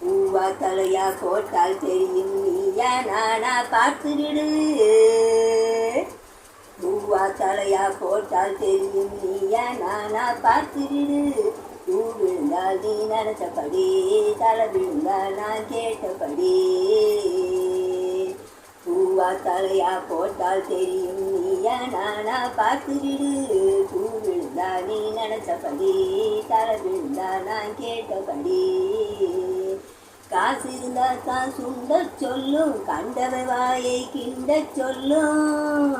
பூவா தலையா போட்டால் தெரியும் நீயா நானா பார்த்துவிடு பூவா தலையா போட்டால் தெரியும் நீயா நானா பார்த்துவிடு பூ விழுந்தால் நீ நினைச்சபடி தலை விழுந்தால் நான் கேட்டபடி பூவா தலையா போட்டால் தெரியும் நீயா நானா பார்த்துவிடு பூ விழுந்தா நீ நினைச்சபடி தலை விழுந்தா நான் கேட்டபடி காசு இருந்தா தான் சுண்ட சொல்லும் கண்டவை வாயை கிண்ட சொல்லும்.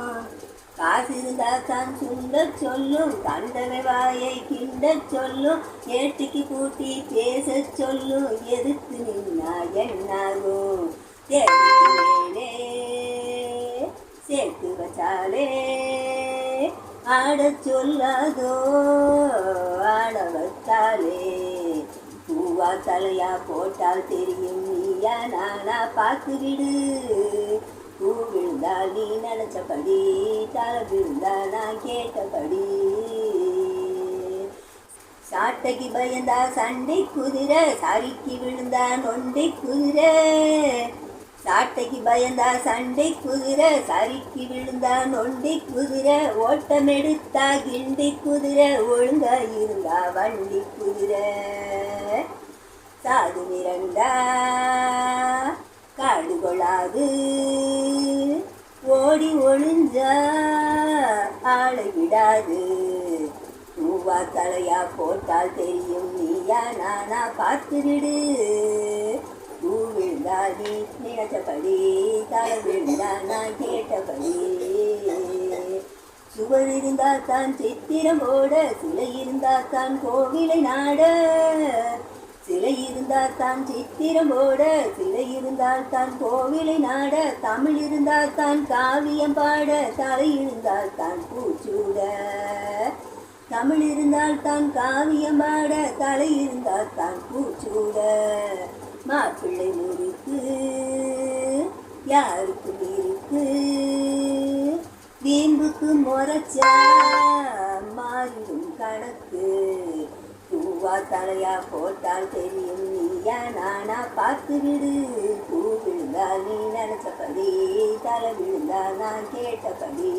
காசு இருந்தா தான் சுண்ட சொல்லும் கண்டவை வாயை கிண்ட சொல்லும் ஏட்டுக்கு கூட்டி பேச சொல்லும் எதிர்த்து நின்னா என்னாகும் தேடிக்கு சேர்த்து வச்சாலே ஆட சொல்லாதோ? ஆட வச்சாலே பூவா தலையா போட்டால் தெரியும். நீயா நானா பார்த்து விடு பூ விழுந்தால் நீ நினைச்சபடி தலை விழுந்தா நான் கேட்டபடி. சாட்டைக்கு பயந்தா சண்டை குதிரை சரிக்கு விழுந்தா நொண்டை குதிரை. சாட்டைக்கு பயந்தா சண்டை குதிரை சரிக்கு விழுந்தா நொண்டி குதிரை. ஓட்டம் எடுத்தா கிண்டி குதிரை ஒழுங்கா இருந்தா வண்டி குதிரை. காது மிரண்டா காடு கொள்ளாது ஓடி ஒளிஞ்சா ஆளை விடாது. பூவா தலையா போட்டால் தெரியும் நீயா நானா பார்த்துவிடு பூ விழுந்தா நீ நினைச்சபடி தலை விழுந்தா நான் கேட்டபடி. சுவர் இருந்தா தான் சித்திரம் போட சிலை இருந்தா தான் கோவிலை நாட. இருந்தால் தான் சித்திரம் போட சிலை இருந்தால் தான் கோவிலை நாட தமிழ் இருந்தால் தான் காவியம் பாட தலை இருந்தால் தான் பூச்சூட. தமிழ் இருந்தால் தான் காவியம் பாட தலை இருந்தால் தான் பூச்சூட. மாப்பிள்ளை முறுக்கு யாருக்கு இருக்கு? வீம்புக்கு முறைச்சா மாறிடும் கணக்கு. பூவா தலையா போட்டால் தெரியும் நீ நீயா நானா பார்த்து விடு பூ விழுந்தா நீ நினைச்சபடி தலை விழுந்தா நான் கேட்டபடி.